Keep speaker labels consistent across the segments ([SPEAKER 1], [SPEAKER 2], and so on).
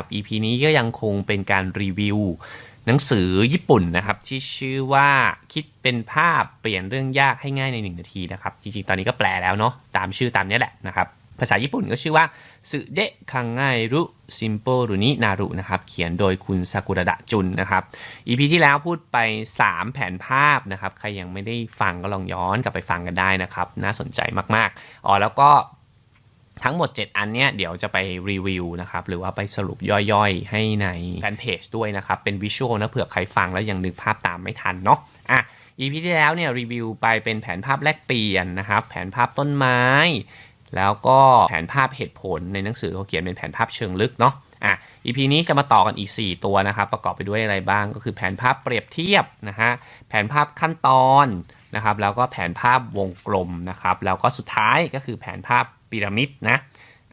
[SPEAKER 1] ครับ EP นี้ก็ยังคงเป็นการรีวิว หนังสือญี่ปุ่นนะครับ ที่ชื่อว่าคิดเป็นภาพเปลี่ยนเรื่องยากให้ง่ายใน 1 นาทีนะครับ จริงๆ ตอนนี้ก็แปลแล้วเนาะตามชื่อตามนี้แหละนะครับ ภาษาญี่ปุ่นก็ชื่อว่าสึเดะคังไงรุซิมโปรุนินารุนะครับ เขียนโดยคุณซากุระดะจุนนะครับ EP ที่แล้วพูดไป 3 แผนภาพนะครับ ใครยังไม่ได้ฟังก็ลองย้อนกลับไปฟังกันได้นะครับ น่าสนใจมากๆอ๋อแล้วก็ ทั้งหมด 7 อันเนี้ยเดี๋ยวจะไปรีวิวนะครับ หรือว่าไปสรุปย่อยๆ ให้ในแฟนเพจด้วยนะครับ เป็นวิชวลนะเผื่อใครฟังแล้วยังนึกภาพตามไม่ทันเนาะอะ EP ที่แล้วเนี่ยรีวิวไปเป็นแผนภาพแลกเปลี่ยนนะครับ แผนภาพต้นไม้ แล้วก็แผนภาพเหตุผลในหนังสือเขาเขียนเป็นแผนภาพเชิงลึกเนาะอะ EP นี้จะมาต่อกันอีก 4 ตัวนะครับ ประกอบไปด้วยอะไรบ้างก็คือแผนภาพเปรียบเทียบนะฮะแผนภาพขั้นตอนนะครับแล้วก็แผนภาพวงกลมนะครับแล้วก็สุดท้ายก็คือแผนภาพ พีระมิดนะ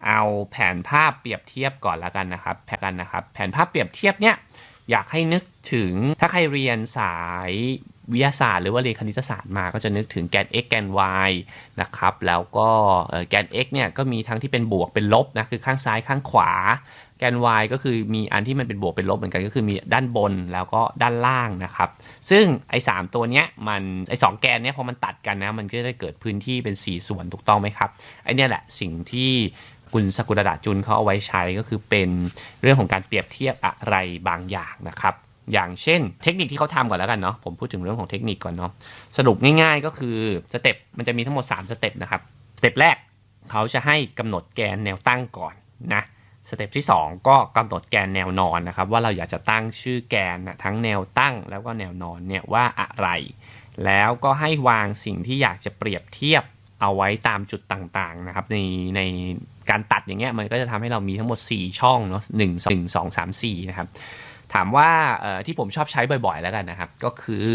[SPEAKER 1] เอาแผนภาพเปรียบเทียบก่อนแล้วกันนะครับแผนกันนะครับแผนภาพเปรียบเทียบเนี่ยอยากให้นึกถึงถ้าใครเรียนสายวิทยาศาสตร์หรือว่าเรียนคณิตศาสตร์มาก็จะนึกถึงแกน x แกน y นะครับแล้วก็เอ่อแกน x เนี่ยก็มีทั้งที่เป็นบวกเป็นลบนะคือข้างซ้ายข้างขวา แกน y ก็คือมีอันที่มันเป็นบวกเป็นลบเหมือนกันก็คือมีด้านบนแล้วก็ด้านล่างนะครับ ซึ่งไอ้สามตัวเนี้ยมันไอ้สองแกนเนี้ยพอมันตัดกันนะ มันก็จะเกิดพื้นที่เป็น 4 ส่วนถูกต้องไหมครับไอ้เนี่ยแหละสิ่งที่คุณสกุลดาจุนเขาเอาไว้ใช้ก็คือเป็นเรื่องของการเปรียบเทียบอะไรบางอย่างนะครับ อย่างเช่น เทคนิคที่เขาทำก่อนแล้วกันเนาะผมพูดถึงเรื่องของเทคนิคก่อนเนาะสรุปง่าย ๆ ก็คือสเต็ปมันจะมีทั้งหมด3สเต็ปนะครับสเต็ปแรกเขาจะให้กำหนดแกนแนวตั้งก่อนนะ สเต็ปที่ 2 ก็กำหนดแกนแนวนอนนะครับ ว่าเราอยากจะตั้งชื่อแกนนะทั้งแนวตั้งแล้วก็แนวนอนเนี่ยว่าอะไร แล้วก็ให้วางสิ่งที่อยากจะเปรียบเทียบเอาไว้ตามจุดต่างๆนะครับ ในในการตัดอย่างเงี้ยมันก็จะทำให้เรามีทั้งหมด 4 ช่องเนาะหนึ่งสองสามสี่นะครับ ถามว่าที่ผมชอบใช้บ่อยๆ แล้วกันนะครับ ก็คือ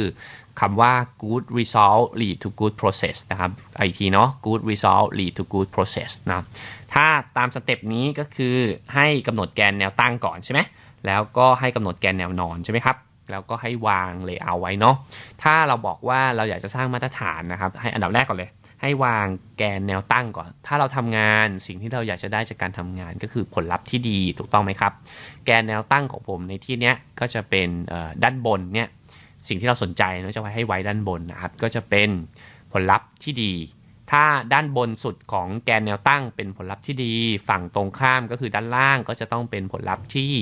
[SPEAKER 1] คำว่า good result lead to good process นะครับอีกทีเนาะ good result lead to good process นะถ้าตามสเต็ปนี้ก็คือให้กำหนดแกนแนวตั้งก่อนใช่ไหมแล้วก็ให้กำหนดแกนแนวนอนใช่ไหมครับแล้วก็ให้วางเลเยอร์ไว้เนาะถ้าเราบอกว่าเราอยากจะสร้างมาตรฐานนะครับ ให้อันดับแรกก่อนเลย ให้วางแกนแนวตั้งก่อน ถ้าเราทำงานสิ่งที่เราอยากจะได้จากการทำงานก็คือผลลัพธ์ที่ดีถูกต้องไหมครับ แกนแนวตั้งของผมในที่เนี้ยก็จะเป็นด้านบนเนี่ยสิ่งที่เราสนใจเนาจะไว้ให้ไว้ด้านบนนะครับ ก็จะเป็นผลลัพธ์ที่ดี ถ้าด้านบนสุดของแกนแนวตั้งเป็นผลลัพธ์ที่ดี ฝั่งตรงข้ามก็คือด้านล่างก็จะต้องเป็นผลลัพธ์ที่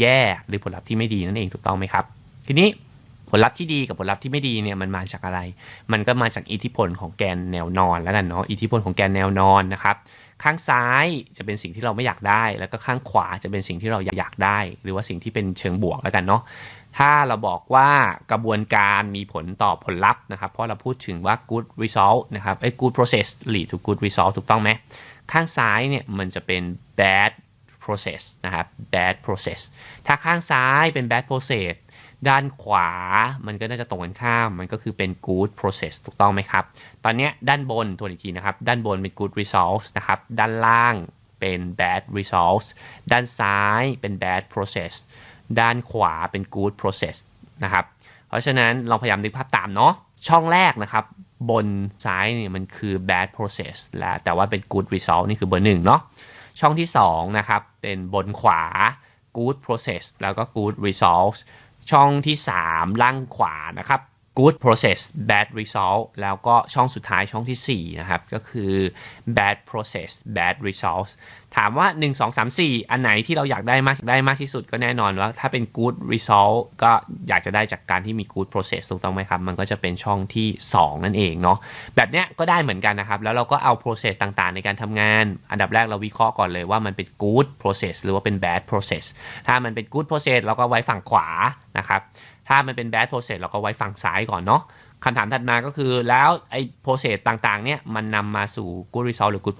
[SPEAKER 1] แย่หรือผลลัพธ์ที่ไม่ดีนั่นเองถูกต้องไหมครับ ทีนี้ ผลลัพธ์ที่ดีกับผลลัพธ์ที่ไม่ดีเนี่ยมันมาจากอะไร มันก็มาจากอิทธิพลของแกนแนวนอนแล้วกันเนาะอิทธิพลของแกนแนวนอนนะครับข้างซ้ายจะเป็นสิ่งที่เราไม่อยากได้ แล้วก็ข้างขวาจะเป็นสิ่งที่เราอยากได้ หรือว่าสิ่งที่เป็นเชิงบวกแล้วกันเนาะถ้าเราบอกว่ากระบวนการมีผลต่อผลลัพธ์นะครับ เพราะเราพูดถึงว่า good result นะครับไอ้ good process lead to good result ถูกต้องไหมข้างซ้ายเนี่ยมันจะเป็น bad process นะครับ bad process ถ้าข้างซ้ายเป็น bad process ด้านขวามันก็น่าจะตรงกันข้าม มันก็คือเป็น good process ถูกต้องไหมครับ ตอนนี้ด้านบนตัวอีกทีนะครับ ด้านบนเป็น good results นะครับ ด้านล่างเป็น bad results ด้านซ้ายเป็น bad process ด้านขวาเป็น good process นะครับ เพราะฉะนั้นลองพยายามนึกภาพตามเนาะ ช่องแรกนะครับ บนซ้ายเนี่ยมันคือ bad process และแต่ว่าเป็น good result นี่คือเบอร์หนึ่งเนาะ ช่องที่2นะครับเป็นบนขวา good process แล้วก็ good results ช่องที่ 3 ล่างขวานะครับ good process bad result แล้วก็ช่องสุดท้ายช่องที่ 4 นะครับ ก็คือ bad process bad results ถามว่า 1 2 3 4 อันไหนที่เราอยากได้มากได้มากที่สุดก็แน่นอนว่าถ้าเป็น good result ก็อยากจะได้จากการที่มี good process ถูกต้องไหมครับ มันก็จะเป็นช่องที่ 2 นั่นเองเนาะแบบเนี้ยก็ได้เหมือนกันนะครับ แล้วเราก็เอา process ต่างๆ ในการทำงาน อันดับแรกเราวิเคราะห์ก่อนเลยว่ามันเป็น good process หรือว่าเป็น bad process ถ้ามันเป็น good process เราก็ไว้ฝั่งขวานะครับ ถ้ามันเป็น bad process เราก็ไว้ฝั่งซ้ายก่อนเนาะคำถามถัดมาก็คือแล้วไอ้ process ต่างๆเนี่ยมันนำมาสู่ good result หรือ good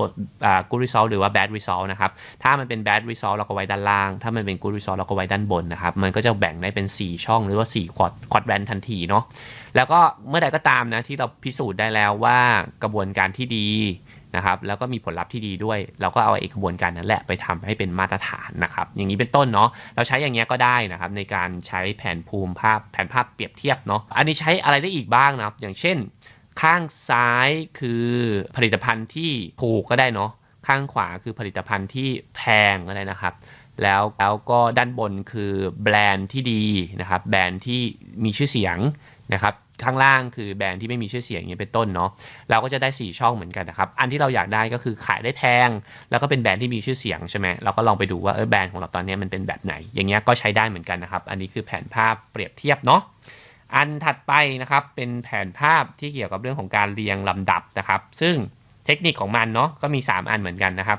[SPEAKER 1] good result หรือว่า bad result นะครับ ถ้ามันเป็น bad result เราก็ไว้ด้านล่าง ถ้ามันเป็น good result เราก็ไว้ด้านบนนะครับ มันก็จะแบ่งได้เป็น 4 ช่องหรือว่า4 quad quadrant ทันทีเนาะแล้วก็เมื่อใดก็ตามนะที่เราพิสูจน์ได้แล้วว่ากระบวนการที่ดี นะครับแล้วก็มีผลลัพธ์ที่ดีด้วย เราก็เอาไอ้กระบวนการนั้นแหละไปทำให้เป็นมาตรฐานนะครับ อย่างนี้เป็นต้นเนาะเราใช้อย่างเงี้ยก็ได้นะครับ ในการใช้แผนภูมิภาพแผนภาพเปรียบเทียบเนาะอันนี้ใช้อะไรได้อีกบ้างนะครับ อย่างเช่น ข้างซ้ายคือผลิตภัณฑ์ที่ถูกก็ได้เนาะข้างขวาคือผลิตภัณฑ์ที่แพงก็ได้นะครับแล้วแล้วก็ด้านบนคือแบรนด์ที่ดีนะครับ แบรนด์ที่มีชื่อเสียงนะครับ ข้างล่างคือแบรนด์ที่ไม่มีชื่อเสียงอย่างนี้เป็นต้นเนาะเราก็จะได้ 4 ช่องเหมือนกันนะครับ อันที่เราอยากได้ก็คือขายได้แพง แล้วก็เป็นแบรนด์ที่มีชื่อเสียงใช่ไหมเราก็ลองไปดูว่าเออแบรนด์ของเราตอนนี้มันเป็นแบบไหน อย่างเงี้ยก็ใช้ได้เหมือนกันนะครับ อันนี้คือแผนภาพเปรียบเทียบเนาะอันถัดไปนะครับเป็นแผนภาพที่เกี่ยวกับเรื่องของการเรียงลำดับนะครับ ซึ่งเทคนิคของมันเนาะก็มี 3 อันเหมือนกันนะครับ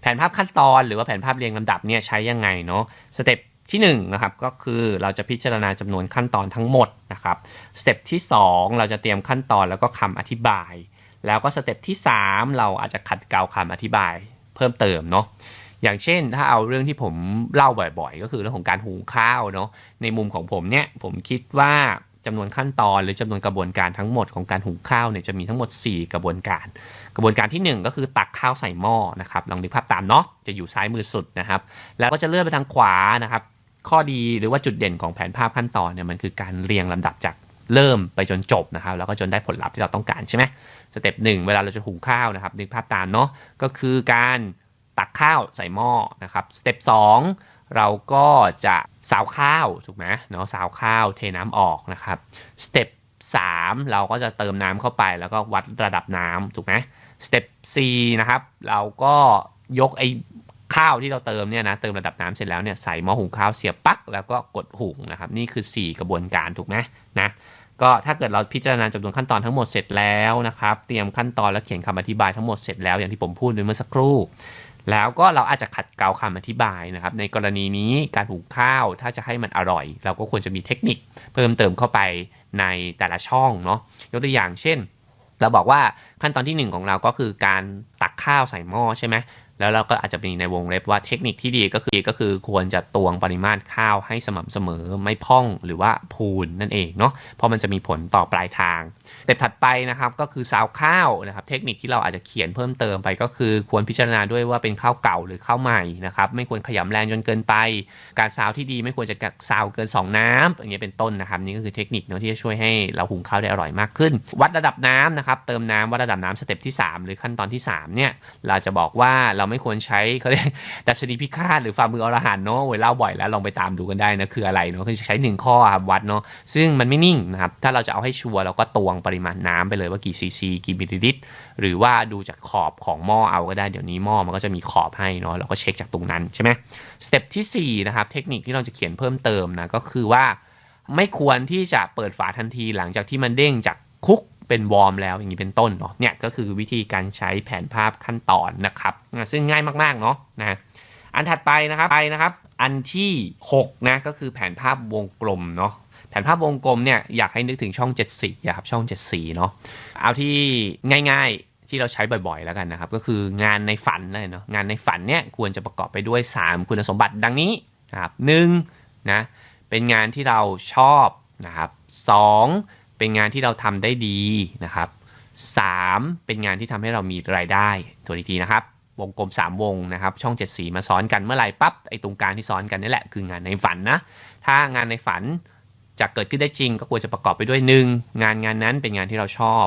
[SPEAKER 1] แผนภาพขั้นตอนหรือว่าแผนภาพเรียงลำดับเนี่ยใช้ยังไงเนาะสเต็ป ที่1นนะครับก็คือเราจะพิจารณาจำนวนขั้นตอนทั้งหมดนะครับสเต็ปที่ 2 เราจะเตรียมขั้นตอนแล้วก็คำอธิบาย แล้วก็สเต็ปที่ 3 เราอาจจะขัดเกลาคำอธิบายเพิ่มเติมเนาะอย่างเช่น ถ้าเอาเรื่องที่ผมเล่าบ่อยๆ ก็คือเรื่องของการหุงข้าวเนาะในมุมของผมเนี่ยผมคิดว่าจำนวนขั้นตอนหรือจำนวนกระบวนการทั้งหมดของการหุงข้าวเนี่ยจะมีทั้งหมด 4 กระบวนการ กระบวนการที่ 1 ก็คือตักข้าวใส่หม้อนะครับลองดูภาพตามเนาะจะอยู่ซ้ายมือสุดนะครับ แล้วก็จะเลื่อนไปทางขวานะครับ ข้อดีหรือว่าจุดเด่นของแผนภาพขั้นตอนเนี่ยมันคือการเรียงลำดับจากเริ่มไปจนจบนะครับแล้วก็จนได้ผลลัพธ์ที่เราต้องการใช่ไหมสเต็ปหนึ่งเวลาเราจะหุงข้าวนะครับนึกภาพตามเนาะก็คือการตักข้าวใส่หม้อนะครับสเต็ปสองเราก็จะสาวข้าวถูกไหมเนาะสาวข้าวเทน้ำออกนะครับสเต็ปสามเราก็จะเติมน้ำเข้าไปแล้วก็วัดระดับน้ำถูกไหมสเต็ปสี่นะครับเราก็ยกไอ ข้าวที่เราเติมเนี่ยนะเติมระดับน้ำเสร็จแล้วเนี่ยใส่หม้อหุงข้าวเสียบปลั๊กแล้วก็กดหุงนะครับนี่คือ 4 กระบวนการถูกไหมนะก็ถ้าเกิดเราพิจารณาจำนวนขั้นตอนทั้งหมดเสร็จแล้วนะครับ เตรียมขั้นตอนและเขียนคำอธิบายทั้งหมดเสร็จแล้วอย่างที่ผมพูดไปเมื่อสักครู่ แล้วก็เราอาจจะขัดเกลาคำอธิบายนะครับ ในกรณีนี้การหุงข้าวถ้าจะให้มันอร่อย เราก็ควรจะมีเทคนิคเพิ่มเติมเข้าไปในแต่ละช่องเนาะยกตัวอย่างเช่น เราบอกว่าขั้นตอนที่ 1 ของเราก็คือการตักข้าวใส่หม้อใช่ไหม แล้วเราก็อาจจะมีในวงเล็บว่าเทคนิคที่ดีก็คือก็คือควรจะตวงปริมาตรข้าวให้สม่ำเสมอไม่พ่องหรือว่าพูนนั่นเองเนาะเพราะมันจะมีผลต่อปลายทางแต่ถัดไปนะครับก็คือซาวข้าวนะครับเทคนิคที่เราอาจจะเขียนเพิ่มเติมไปก็คือควรพิจารณาด้วยว่าเป็นข้าวเก่าหรือข้าวใหม่นะครับไม่ควรขยำแรงจนเกินไป การซาวที่ดีไม่ควรจะซาวเกิน 2 น้ำอย่างเงี้ยเป็นต้นนะครับนี่ก็คือเทคนิคเนาะที่จะช่วยให้เราหุงข้าวได้อร่อยมากขึ้น วัดระดับน้ำนะครับเติมน้ำวัดระดับน้ำสเต็ปที่ 3 หรือขั้นตอนที่3เนี่ยเราจะบอกว่าเราไม่ควรใช้เขาเรียกดัชนีพิฆาตหรือฝ่ามืออรหันเนาะเวล่าบ่อยแล้วลองไปตามดูกันได้นะคืออะไรเนาะคือใช้ 1 ข้อครับวัดเนาะซึ่งมันไม่นิ่งนะครับถ้าเราจะเอาให้ชัวร์เราก็ตวงปริมาณน้ำไปเลยว่ากี่ซีซีกี่มิลลิลิตรหรือว่าดูจากขอบของหม้อเอาก็ได้เดี๋ยวนี้หม้อมันก็จะมีขอบให้เนาะเราก็เช็คจากตรงนั้นใช่ไหมสเต็ปที่4นะครับเทคนิคที่เราจะเขียนเพิ่มเติมนะก็คือว่า ไม่ควรที่จะเปิดฝาทันทีหลังจากที่มันเด้งจากคุก เป็นวอร์มแล้วอย่างนี้เป็นต้นเนาะเนี่ยก็คือวิธีการใช้แผนภาพขั้นตอนนะครับ ซึ่งง่ายมากๆเนาะนะอันถัดไปนะครับไปนะครับ อันที่6นะก็คือแผนภาพวงกลมเนาะแผนภาพวงกลมเนี่ยอยากให้นึกถึงช่อง 7 สีนะครับช่อง 7 สีเนาะเอาที่ง่ายๆที่เราใช้บ่อยๆแล้วกันนะครับ ก็คืองานในฝันเลยเนาะงานในฝันเนี่ยควรจะประกอบไปด้วย 3 คุณสมบัติดังนี้นะครับหนึ่งนะเป็นงานที่เราชอบนะครับสอง เป็นงานที่เราทำได้ดีนะครับ 3. เป็นงานที่ทำให้เรามีรายได้ตัวอีกทีนะครับ วงกลม 3 วงนะครับ ช่อง 7 สีมาซ้อนกันเมื่อไหร่ปั๊บไอ้ตรงกลางที่ซ้อนกันนี่แหละคืองานในฝันนะถ้างานในฝันจะเกิดขึ้นได้จริงก็ควรจะประกอบไปด้วย 1. งานงานนั้นเป็นงานที่เราชอบ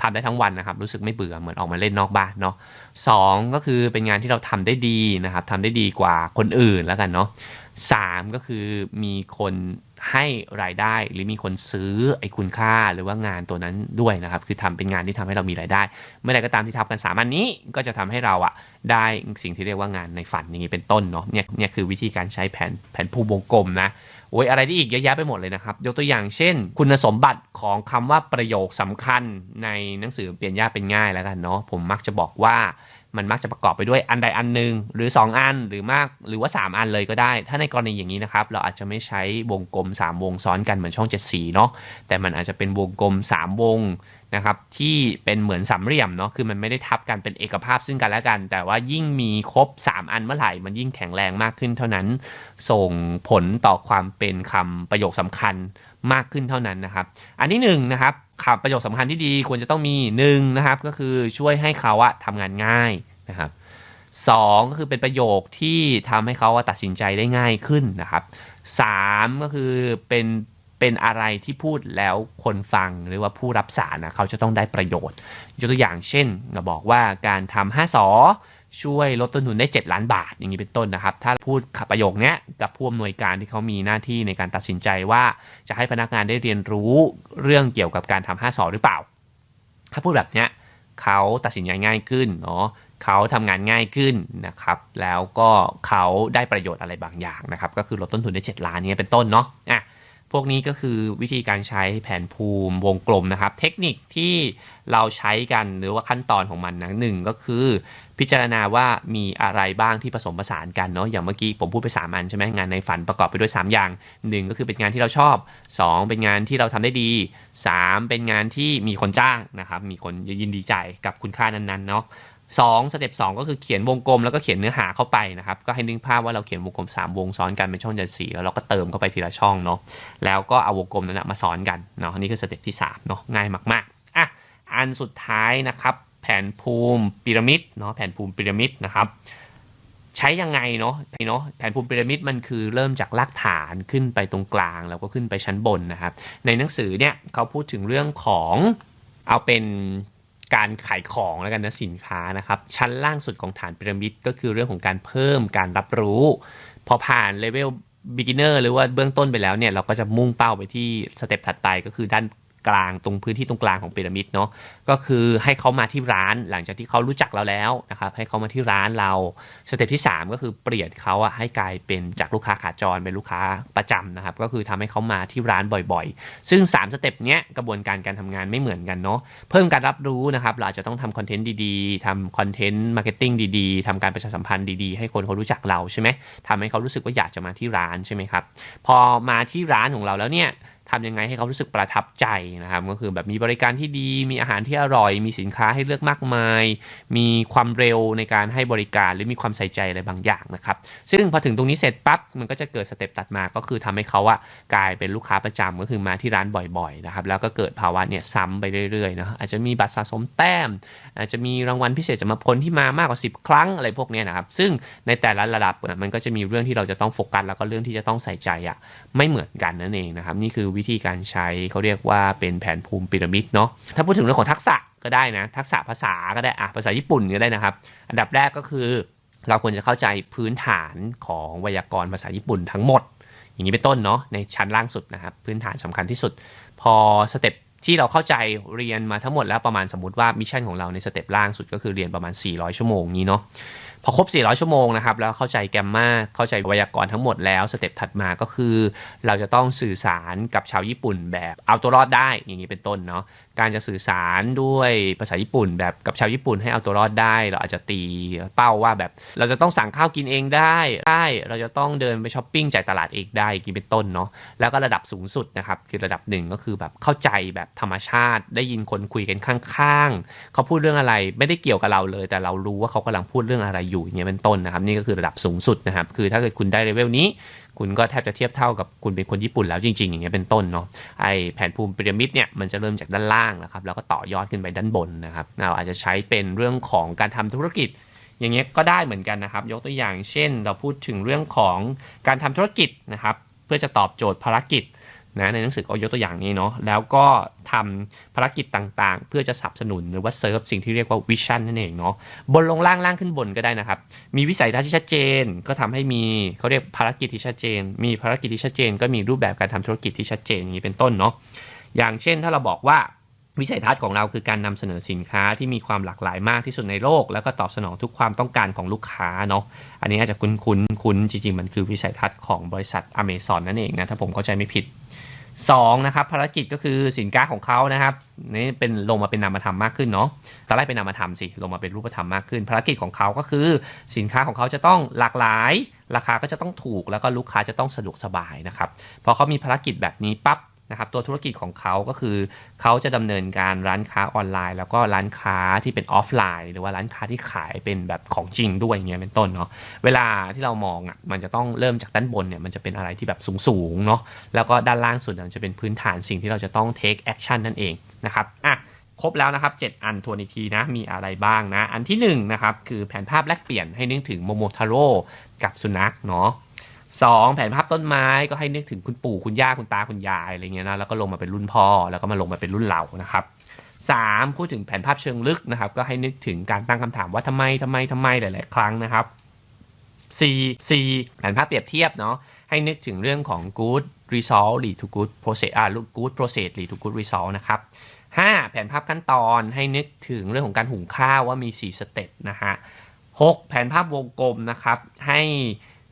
[SPEAKER 1] ทำได้ทั้งวันนะครับ รู้สึกไม่เบื่อเหมือนออกมาเล่นนอกบ้านเนาะสก็คือเป็นงานที่เราทำได้ดีนะครับทำได้ดีกว่าคนอื่นแล้วกันเนาะ สก็คือมีคนให้รายได้หรือมีคนซื้อไอ้คุณค่าหรือว่างานตัวนั้นด้วยนะครับ คือทำเป็นงานที่ทำให้เรามีรายได้ เมื่อใดก็ตามที่ทำกันสามอันนี้ก็จะทำให้เราอะได้สิ่งที่เรียกว่างานในฝันอย่างนี้เป็นต้นเนาะเนี่ยเนี่ยคือวิธีการใช้แผนแผนภูมิวงกลมนะโอ้ยอะไรที่อีกเยอะแยะไปหมดเลยนะครับ ยกตัวอย่างเช่น คุณสมบัติของคำว่าประโยคสำคัญในหนังสือเปลี่ยนยากเป็นง่ายแล้วกันเนาะผมมักจะบอกว่า มันมักจะประกอบไปด้วยอันใดอันหนึ่งหรือ 2 อันหรือมากหรือว่า 3 อันเลยก็ได้ ถ้าในกรณีอย่างนี้นะครับ เราอาจจะไม่ใช้วงกลม 3 วงซ้อนกันเหมือนช่อง7สีเนาะแต่มันอาจจะเป็นวงกลม 3 วงนะครับที่เป็นเหมือนสามเหลี่ยมเนาะคือมันไม่ได้ทับกันเป็นเอกภาพซึ่งกันและกัน แต่ว่ายิ่งมีครบ 3 อันเมื่อไหร่ มันยิ่งแข็งแรงมากขึ้นเท่านั้น ส่งผลต่อความเป็นคำประโยคสำคัญมากขึ้นเท่านั้นนะครับ อันที่1นนะครับ คำประโยคสำคัญที่ดีควรจะต้องมี1นะครับ ก็คือช่วยให้เขาอะทำงานง่ายนะครับสองก็คือเป็นประโยคที่ทำให้เขาตัดสินใจได้ง่ายขึ้นนะครับสามก็คือเป็นเป็นอะไรที่พูดแล้วคนฟังหรือว่าผู้รับสารนะเขาจะต้องได้ประโยชน์ยกตัวอย่างเช่นเราบอกว่าการทำห้าสอ ช่วยลดต้นทุนได้ 7 ล้านบาท อย่างนี้เป็นต้นนะครับ ถ้าพูดประโยคเนี้ยกับผู้อำนวยการที่เขามีหน้าที่ในการตัดสินใจว่าจะให้พนักงานได้เรียนรู้เรื่องเกี่ยวกับการทำ5สอหรือเปล่า ถ้าพูดแบบเนี้ยเขาตัดสินใจง่ายขึ้นเนาะเขาทำงานง่ายขึ้นนะครับ แล้วก็เขาได้ประโยชน์อะไรบางอย่างนะครับ ก็คือลดต้นทุนได้ 7 ล้านนี้เป็นต้นเนาะอะพวกนี้ก็คือวิธีการใช้แผนภูมิวงกลมนะครับ เทคนิคที่เราใช้กันหรือว่าขั้นตอนของมันนะหนึ่งก็คือ พิจารณาว่ามีอะไรบ้างที่ผสมผสานกันเนาะอย่างเมื่อกี้ผมพูดไป 3 อันใช่ไหมงานในฝันประกอบไปด้วย 3 อย่าง 1 ก็คือเป็นงานที่เราชอบ 2 เป็นงานที่เราทำได้ดี 3 เป็นงานที่มีคนจ้างนะครับมีคนยินดีใจกับคุณค่านั้นๆเนาะสองสเต็ปสก็คือเขียนวงกลมแล้วก็เขียนเนื้อหาเข้าไปนะครับ ก็ให้นึกภาพว่าเราเขียนวงกลม 3 วงซ้อนกันเป็นช่องจันสีแล้วเราก็เติมเข้าไปทีละช่องเนาะแล้วก็เอาวงกลมนั้นมาซ้อนกันเนาะนี่คือสเต็ปที่3เนาะง่ายมากๆอะอันสุดท้ายนะครับ แผนภูมิพีระมิดเนาะแผนภูมิพีระมิดนะครับ ใช้ยังไงเนาะเนาะแผนภูมิพีระมิดมันคือเริ่มจากรากฐานขึ้นไปตรงกลาง แล้วก็ขึ้นไปชั้นบนนะครับ ในหนังสือเนี่ยเขาพูดถึงเรื่องของเอาเป็นการขายของแล้วกันนะสินค้านะครับ ชั้นล่างสุดของฐานพีระมิดก็คือเรื่องของการเพิ่มการรับรู้ พอผ่านเลเวล beginner หรือว่าเบื้องต้นไปแล้วเนี่ยเราก็จะมุ่งเป้าไปที่สเต็ปถัดไปก็คือด้าน กลางตรงพื้นที่ตรงกลางของพีระมิดเนาะก็คือให้เขามาที่ร้านหลังจากที่เขารู้จักเราแล้วนะครับให้เขามาที่ร้านเราสเต็ปที่ 3 ก็คือเปลี่ยนเขาอะให้กลายเป็นจากลูกค้าขาจรเป็นลูกค้าประจำนะครับก็คือทำให้เขามาที่ร้านบ่อยๆ ซึ่ง 3 สเต็ปเนี้ยกระบวนการการทำงานไม่เหมือนกันเนาะเพิ่มการรับรู้นะครับเราอาจจะต้องทำคอนเทนต์ดีๆทำคอนเทนต์มาร์เก็ตติ้งดีๆทำการประชาสัมพันธ์ดีๆ ให้คนเขารู้จักเราใช่ไหมทำให้เขารู้สึกว่าอยากจะมาที่ร้านใช่ไหมครับพอมาที่ร้านของเราแล้วเนี่ย ทำยังไงให้เขารู้สึกประทับใจนะครับก็คือแบบมีบริการที่ดี มีอาหารที่อร่อย มีสินค้าให้เลือกมากมาย มีความเร็วในการให้บริการหรือมีความใส่ใจอะไรบางอย่างนะครับ ซึ่งพอถึงตรงนี้เสร็จปั๊บมันก็จะเกิดสเต็ปตัดมาก็คือทำให้เขาอะกลายเป็นลูกค้าประจำก็คือมาที่ร้านบ่อยๆนะครับแล้วก็เกิดภาวะเนี่ยซ้ำไปเรื่อยๆนะอาจจะมีบัตรสะสมแต้ม อาจจะมีรางวัลพิเศษสำหรับคนที่มามากกว่า 10 ครั้งอะไรพวกนี้นะครับซึ่งในแต่ละระดับมันก็จะมีเรื่องที่เราจะต้องโฟกัสแล้วก็เรื่องที่จะต้องใส่ใจอะไม่เหมือนกันนั่นเองนะครับนี่คือวิธีการใช้เขาเรียกว่าเป็นแผนภูมิพีระมิดเนาะถ้าพูดถึงเรื่องของทักษะก็ได้นะ ทักษะภาษาก็ได้อะภาษาญี่ปุ่นก็ได้นะครับ อันดับแรกก็คือ เราควรจะเข้าใจพื้นฐานของไวยากรณ์ภาษาญี่ปุ่นทั้งหมด อย่างนี้เป็นต้นเนาะในชั้นล่างสุดนะครับพื้นฐานสำคัญที่สุด พอสเต็ปที่เราเข้าใจเรียนมาทั้งหมดแล้วประมาณสมมติว่ามิชชั่นของเราในสเต็ปล่างสุดก็คือเรียนประมาณ 400 ชั่วโมงนี้เนาะ พอครบ 400 ชั่วโมงนะครับ แล้วเข้าใจแกมมาเข้าใจไวยากรณ์ทั้งหมดแล้ว สเต็ปถัดมาก็คือ เราจะต้องสื่อสารกับชาวญี่ปุ่นแบบเอาตัวรอดได้อย่างนี้เป็นต้นเนาะการจะสื่อสารด้วยภาษาญี่ปุ่น แบบกับชาวญี่ปุ่นให้เอาตัวรอดได้ เราอาจจะตีเป้าว่าแบบ เราจะต้องสั่งข้าวกินเองได้ได้เราจะต้องเดินไปช้อปปิ้งจ่ายตลาดเองได้อย่างนี้เป็นต้นเนาะแล้วก็ระดับสูงสุดนะครับคือระดับหนึ่งก็คือแบบเข้าใจแบบธรรมชาติ ได้ยินคนคุยกันข้างๆเขาพูดเรื่องอะไรไม่ได้เกี่ยวกับเราเลย แต่เรารู้ว่าเขากำลังพูดเรื่องอะไรอยู่อย่างเงี้ยเป็นต้นนะครับ นี่ก็คือระดับสูงสุดนะครับ คือถ้าเกิดคุณได้เลเวลนี้ คุณก็แทบจะเทียบเท่ากับคุณเป็นคนญี่ปุ่นแล้วจริง ๆ อย่างเงี้ยเป็นต้นเนาะไอแผนภูมิพีระมิดเนี่ยมันจะเริ่มจากด้านล่างนะครับแล้วก็ต่อยอดขึ้นไปด้านบนนะครับเราอาจจะใช้เป็นเรื่องของการทำธุรกิจ อย่างเงี้ยก็ได้เหมือนกันนะครับ ยกตัวอย่างเช่น เราพูดถึงเรื่องของการทำธุรกิจนะครับ เพื่อจะตอบโจทย์ภารกิจ นะในหนังสือก็ยกตัวอย่างนี้เนาะแล้วก็ทำภารกิจต่างๆ เพื่อจะสนับสนุนหรือว่าเซิร์ฟสิ่งที่เรียกว่าวิชั่นนั่นเองเนาะบนลงล่างล่างขึ้นบนก็ได้นะครับ มีวิสัยทัศน์ที่ชัดเจนก็ทำให้มีเขาเรียกภารกิจที่ชัดเจน มีภารกิจที่ชัดเจน ก็มีรูปแบบการทำธุรกิจที่ชัดเจนอย่างนี้เป็นต้นเนาะอย่างเช่นถ้าเราบอกว่าวิสัยทัศน์ของเราคือการนำเสนอสินค้าที่มีความหลากหลายมากที่สุดในโลก แล้วก็ตอบสนองทุกความต้องการของลูกค้าเนาะอันนี้อาจจะคุ้นคุ้นคุ้นจริงๆมันคือวิสัยทัศน์ของบริษัทอเมซอนนั่นเองนะถ้าผมเข้าใจไม่ผิด 2นะครับภารกิจก็คือสินค้าของเขานะครับนี่เป็นลงมาเป็นนามธรรมมากขึ้นเนาะตอนแรกเป็นนามธรรมสิลงมาเป็นรูปธรรมมากขึ้น ภารกิจของเขาก็คือ สินค้าของเขาจะต้องหลากหลาย ราคาก็จะต้องถูกแล้วก็ลูกค้าจะต้องสะดวกสบายนะครับพอเขามีภารกิจแบบนี้ปั๊บ นะครับตัวธุรกิจของเขาก็คือเขาจะดำเนินการร้านค้าออนไลน์ แล้วก็ร้านค้าที่เป็นออฟไลน์ หรือว่าร้านค้าที่ขายเป็นแบบของจริงด้วยอย่างเงี้ยเป็นต้นเนาะเวลาที่เรามองอะมันจะต้องเริ่มจากด้านบนเนี่ยมันจะเป็นอะไรที่แบบสูงๆเนาะแล้วก็ด้านล่างสุดมันจะเป็นพื้นฐานสิ่งที่เราจะต้อง take action นั่นเองนะครับอะครบแล้วนะครับ 7 อันทวนอีกทีนะ มีอะไรบ้างนะ อันที่1นะครับ คือแผนภาพแลกเปลี่ยนให้นึกถึงโมโมทาโร่กับสุนัขเนาะ สองแผนภาพต้นไม้ก็ให้นึกถึงคุณปู่คุณย่าคุณตาคุณยายอะไรเงี้ยนะแล้วก็ลงมาเป็นรุ่นพ่อแล้วก็มาลงมาเป็นรุ่นเรานะครับ 3. พูดถึงแผนภาพเชิงลึกนะครับ ก็ให้นึกถึงการตั้งคำถามว่าทำไมทำไมทำไมหลาย ๆ ครั้งนะครับ C C แผนภาพเปรียบเทียบเนาะให้นึกถึงเรื่องของ good result lead to good process อ่า good process lead to good result นะครับ 5. แผนภาพขั้นตอนให้นึกถึงเรื่องของการหุงข้าวว่ามี 4 สเต็ปนะฮะ 6. แผนภาพวงกลมนะครับ ให้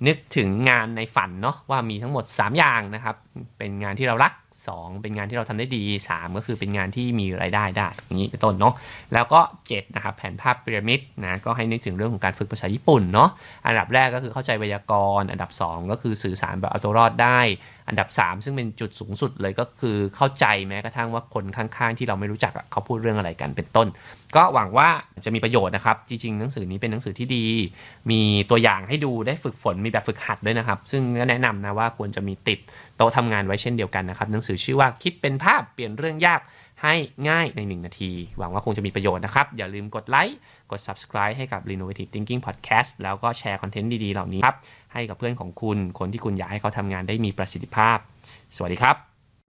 [SPEAKER 1] นึกถึงงานในฝันเนาะว่ามีทั้งหมด 3 อย่างนะครับ เป็นงานที่เรารัก 2 เป็นงานที่เราทำได้ดี 3 ก็คือเป็นงานที่มีรายได้ได้อย่างนี้เป็นต้นเนาะแล้วก็7นะครับแผนภาพพีระมิดนะก็ให้นึกถึงเรื่องของการฝึกภาษาญี่ปุ่นเนาะอันดับแรกก็คือเข้าใจไวยากรณ์ อันดับ 2 ก็คือสื่อสารแบบเอาตัวรอดได้อันดับ 3 ซึ่งเป็นจุดสูงสุดเลยก็คือเข้าใจแม้กระทั่งว่าคนข้างๆ ที่เราไม่รู้จักเขาพูดเรื่องอะไรกันเป็นต้น ก็หวังว่าจะมีประโยชน์นะครับ จริงๆหนังสือนี้เป็นหนังสือที่ดี มีตัวอย่างให้ดูได้ฝึกฝนมีแบบฝึกหัดด้วยนะครับ ซึ่งก็แนะนำนะว่าควรจะมีติดโต๊ะทำงานไว้เช่นเดียวกันนะครับหนังสือชื่อว่าคิดเป็นภาพเปลี่ยนเรื่องยากให้ง่ายใน 1 นาที หวังว่าคงจะมีประโยชน์นะครับ อย่าลืมกดไลค์ กด subscribe ให้กับ Renovative Thinking Podcast แล้วก็แชร์คอนเทนต์ดี ๆ เหล่านี้ครับ ให้กับเพื่อนของคุณ คนที่คุณอยากให้เขาทำงานได้มีประสิทธิภาพ สวัสดีครับ